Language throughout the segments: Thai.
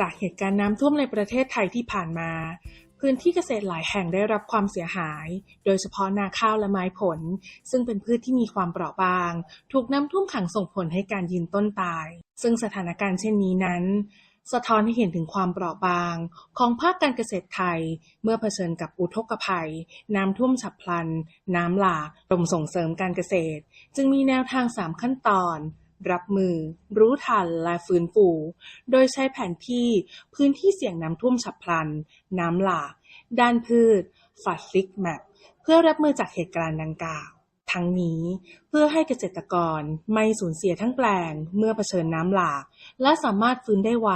จากเหตุการณ์น้ำท่วมในประเทศไทยที่ผ่านมา พื้นที่เกษตรหลายแห่งได้รับความเสียหาย โดยเฉพาะนาข้าวและไม้ผล ซึ่งเป็นพืชที่มีความเปราะบาง ถูกน้ำท่วมขังส่งผลให้การยืนต้นตาย ซึ่งสถานการณ์เช่นนี้นั้น สะท้อนให้เห็นถึงความเปราะบาง ของภาคการเกษตรไทย เมื่อเผชิญกับอุทกภัย น้ำท่วมฉับพลัน น้ำหลากกรมส่งเสริมการเกษตร จึงมีแนวทาง 3 ขั้นตอน รับมือ รู้ทัน และฟื้นฟู โดยใช้แผนที่พื้นที่เสี่ยงน้ำท่วมฉับพลัน น้ำหลาก ด้านพืชฝัดซิกแมปเพื่อรับมือจากเหตุการณ์ดังกล่าว ทั้งนี้เพื่อให้เกษตรกรไม่สูญเสียทั้งแปลง เมื่อเผชิญน้ำหลาก และสามารถฟื้นได้ไว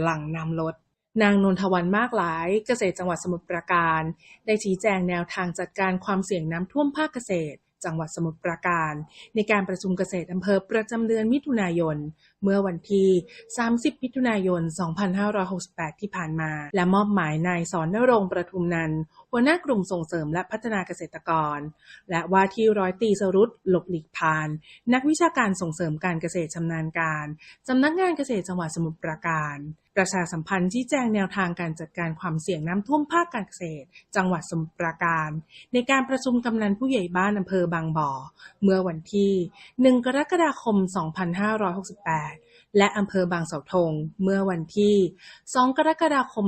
หลังน้ำลดนางนนทวันมากหลาย เกษตรจังหวัดสมุทรปราการ ได้ชี้แจงแนวทางจัดการความเสี่ยงน้ำท่วมภาคเกษตร จังหวัดสมุทรปราการ ในการประชุมเกษตรอำเภอประจำเดือนมิถุนายน เมื่อวันที่ 30 มิถุนายน 2568 ที่ผ่านมา และมอบหมายนายสอนนรงประทุมนันหัวหน้ากลุ่มส่งเสริมและพัฒนาเกษตรกร และว่าที่ร้อยตีสรุตหลบหลีกพาน นักวิชาการส่งเสริมการเกษตรชำนาญการสำนักงานเกษตรจังหวัดสมุทรปราการ ประชาสัมพันธ์ชี้แจงแนวทางการจัดการความเสี่ยงน้ำท่วมภาคการเกษตร จังหวัดสมุทรปราการ ในการประชุมกำนันผู้ใหญ่บ้านอำเภอบางบ่อ เมื่อวันที่ 1 กรกฎาคม 2568 และอำเภอบางเสาธงเมื่อวันที่ 2 กรกฎาคม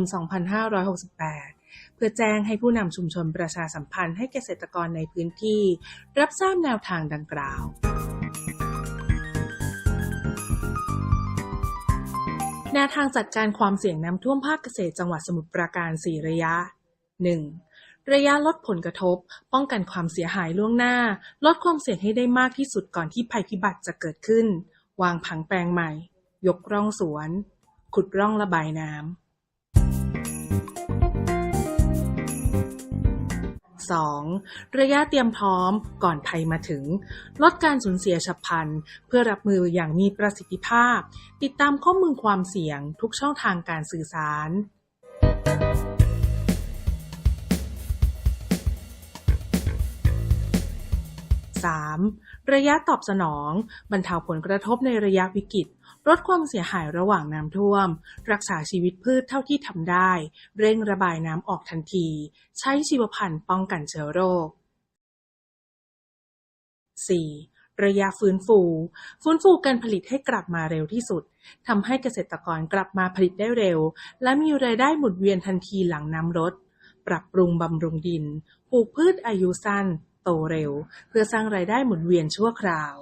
2568เพื่อแจ้งให้ผู้นำชุมชนประชาสัมพันธ์ให้เกษตรกรในพื้นที่ รับทราบแนวทางดังกล่าว แนวทางจัดการความเสี่ยงน้ำท่วมภาคเกษตรจังหวัดสมุทรปราการ 4 ระยะ 1. ระยะลดผลกระทบ ป้องกันความเสียหายล่วงหน้า ลดความเสี่ยงให้ได้มากที่สุดก่อนที่ภัยพิบัติจะเกิดขึ้น วางผังแปลงใหม่ ยกร่องสวน ขุดร่องระบายน้ำ 2. ระยะเตรียมพร้อมก่อนภัยมาถึง ลดการสูญเสียฉับพลัน เพื่อรับมืออย่างมีประสิทธิภาพ ติดตามข้อมูลความเสี่ยงทุกช่องทางการสื่อสาร 3. ระยะตอบสนอง บรรเทาผลกระทบในระยะวิกฤต ลดความเสียหายระหว่างน้ำท่วม รักษาชีวิตพืชเท่าที่ทำได้ เร่งระบายน้ำออกทันที ใช้ชีวพันธุ์ป้องกันเชื้อโรค 4. ระยะฟื้นฟู ฟื้นฟูการผลิตให้กลับมาเร็วที่สุดทำให้เกษตรกรกลับมาผลิตได้เร็ว และมีรายได้หมุนเวียนทันทีหลังน้ำลดปรับปรุงบำรุงดิน ปลูกพืชอายุสั้น โตเร็ว เพื่อสร้างรายได้หมุนเวียนชั่วคราว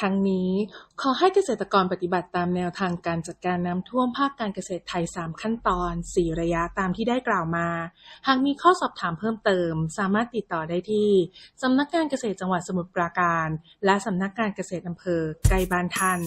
ทั้งนี้ขอให้เกษตรกรปฏิบัติตามแนวทางการจัดการน้ำท่วมภาคการเกษตรไทย 3 ขั้นตอน 4 ระยะตามที่ได้กล่าวมา หากมีข้อสอบถามเพิ่มเติม สามารถติดต่อได้ที่สำนักงานเกษตรจังหวัดสมุทรปราการ และสำนักงานเกษตรอำเภอใกล้บ้านท่าน